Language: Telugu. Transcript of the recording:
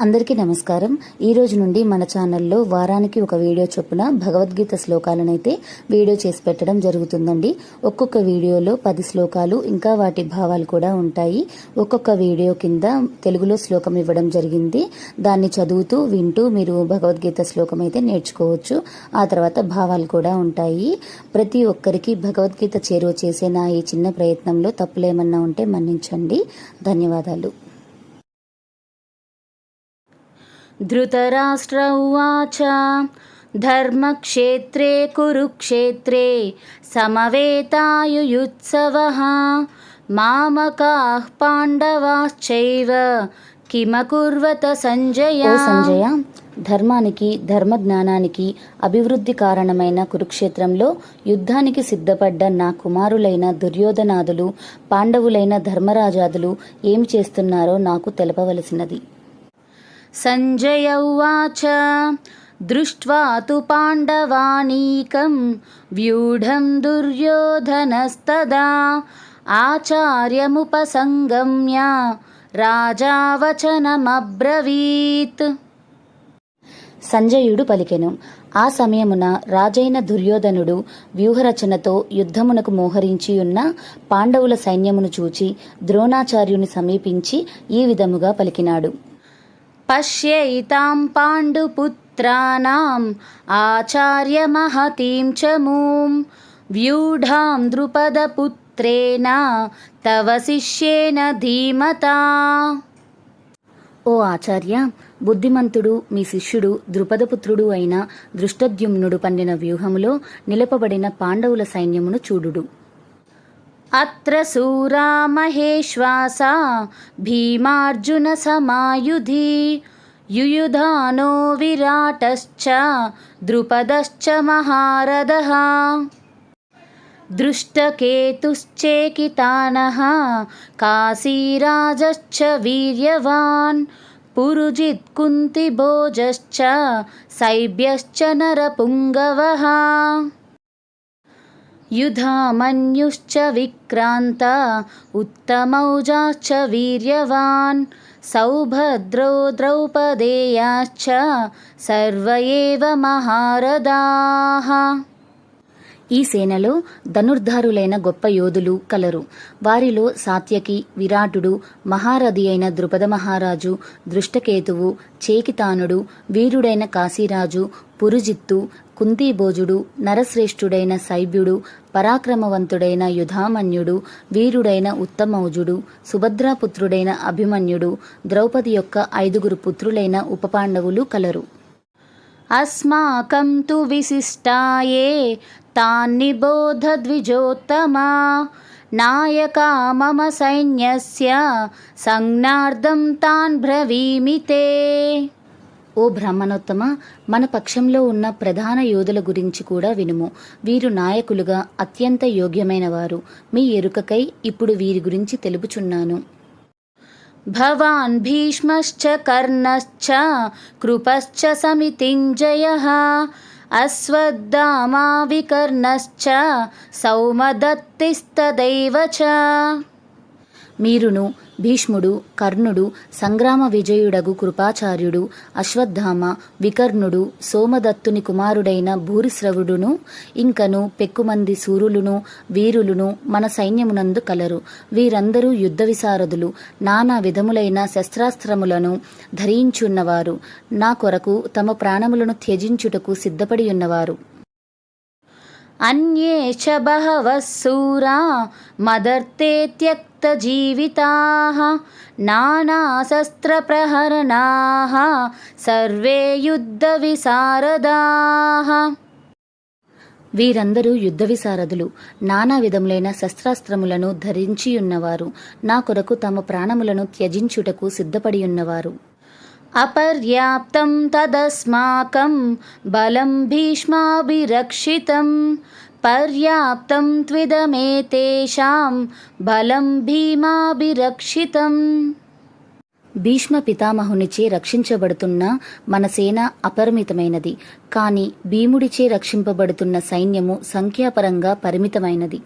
అందరికీ నమస్కారం. ఈ రోజు నుండి మన ఛానల్లో వారానికి ఒక వీడియో చొప్పున భగవద్గీత శ్లోకాలనైతే వీడియో చేసి పెట్టడం జరుగుతుందండి. ఒక్కొక్క వీడియోలో పది శ్లోకాలు ఇంకా వాటి భావాలు కూడా ఉంటాయి. ఒక్కొక్క వీడియో కింద తెలుగులో శ్లోకం ఇవ్వడం జరిగింది. దాన్ని చదువుతూ వింటూ మీరు భగవద్గీత శ్లోకం అయితే నేర్చుకోవచ్చు. ఆ తర్వాత భావాలు కూడా ఉంటాయి. ప్రతి ఒక్కరికి భగవద్గీత చేరువ చేసే నా ఈ చిన్న ప్రయత్నంలో తప్పులేమన్నా ఉంటే మన్నించండి. ధన్యవాదాలు. ధృతరాష్ట్రవాచ ధర్మక్షేత్రే కురుక్షేత్రే సమవేతాయుత్సవ మామకా పాండవాశ్చైవ కిమకుర్వత సంజయ సంజయ ధర్మానికి ధర్మ జ్ఞానానికి అభివృద్ధి కారణమైన కురుక్షేత్రంలో యుద్ధానికి సిద్ధపడ్డ నా కుమారులైన దుర్యోధనాదులు పాండవులైన ధర్మరాజాదులు ఏమి చేస్తున్నారో నాకు తెలపవలసినది. सञ्जय उवाच दृष्ट्वा तु पाण्डवानीकं व्यूढं दुर्योधनस्तदा आचार्यमुपसङ्गम्य राजा वचनमब्रवीत् సంజయుడు పలికెను ఆ సమయమున రాజైన దుర్యోధనుడు వ్యూహరచనతో యుద్ధమునకు మోహరించి ఉన్న పాండవుల సైన్యమును చూచి ద్రోణాచార్యుని సమీపించి ఈ విధముగా పలికినాడు पश्यैतां पाण्डुपुत्राणाम् आचार्यमहतीं च मूं व्यूढां द्रुपदपुत्रेण तव शिष्येन धीमता ఓ ఆచార్య బుద్ధిమంతుడు మీ శిష్యుడు ద్రుపదపుత్రుడు అయిన దృష్టద్యుమ్నుడు పన్నిన వ్యూహములో నిలపబడిన పాండవుల సైన్యమును చూడుడు అత్ర శూరా మహేశ్వాస భీమార్జునసమాయుధి యుయుధానో విరాటశ్చ ద్రుపదశ్చ మహారథः. దృష్టకేతుశ్చేకితానः కాశీరాజశ్చ వీర్యవాన్ పురుజిత్కుంతిభోజశ్చ సైభ్యశ్చ నరపుంగవः. युधामन्युश्च विक्रान्त उत्तमौजाश्च वीर्यवान् सौभद्रो द्रौपदेयाश्च सर्व एव महारथाः ఈ సేనలో ధనుర్ధారులైన గొప్ప యోధులు కలరు. వారిలో సాత్యకి విరాటుడు మహారథి అయిన ద్రుపద మహారాజు దృష్టకేతువు చేకితానుడు వీరుడైన కాశీరాజు పురుజిత్తు కుంతీభోజుడు నరశ్రేష్ఠుడైన సైభ్యుడు పరాక్రమవంతుడైన యుధామన్యుడు వీరుడైన ఉత్తమౌజుడు సుభద్రాపుత్రుడైన అభిమన్యుడు ద్రౌపది యొక్క ఐదుగురు పుత్రులైన ఉపపాండవులు కలరు. अस्माकं तु विशिष्टाये तान्निबोध द्विजोत्तमा नायका मम सैन्यस्य संज्ञार्धं तान् ब्रवीमि ते ఓ బ్రాహ్మణోత్తమ మన పక్షంలో ఉన్న ప్రధాన యోధుల గురించి కూడా వినుము వీరు నాయకులుగా అత్యంత యోగ్యమైన వారు మీ ఎరుకకై ఇప్పుడు వీరి గురించి తెలుపుచున్నాను భవాన్ భీష్మశ్చ కర్ణశ్చ కృపశ్చ సమితింజయః అశ్వత్థామావికర్ణశ్చ సౌమదత్తిస్తదైవ చ మీరును భీష్ముడు కర్ణుడు సంగ్రామ విజయుడగు కృపాచార్యుడు అశ్వత్థామ వికర్ణుడు సోమదత్తుని కుమారుడైన భూరిశ్రవుడును ఇంకను పెక్కుమంది సూరులును వీరులును మన సైన్యమునందు కలరు. వీరందరూ యుద్ధ విశారదులు నానా విధములైన శస్త్రాస్త్రములను ధరించున్నవారు. నా కొరకు తమ ప్రాణములను త్యజించుటకు సిద్ధపడి ఉన్నవారు अन्ये च बहवः सूरा मदर्ते त्यक्तजीविताः नानाशस्त्रप्रहरणाः सर्वे युद्धविशारदाः వీరందరూ యుద్ధ విశారదులు నానా విధములైన శస్త్రాస్త్రములను ధరించి ఉన్నవారు నా కొరకు తమ ప్రాణములను త్యజించుటకు సిద్ధపడి ఉన్నవారు अपर्याप्तं तदस्माकं बलं పర్యాప్తం త్విదమేతేషాం బలం భీమాభిరక్షితం. భీష్మ పితామహునిచే రక్షించబడుతున్న మన సేన అపరిమితమైనది. కానీ భీముడిచే రక్షింపబడుతున్న సైన్యము సంఖ్యాపరంగా పరిమితమైనది.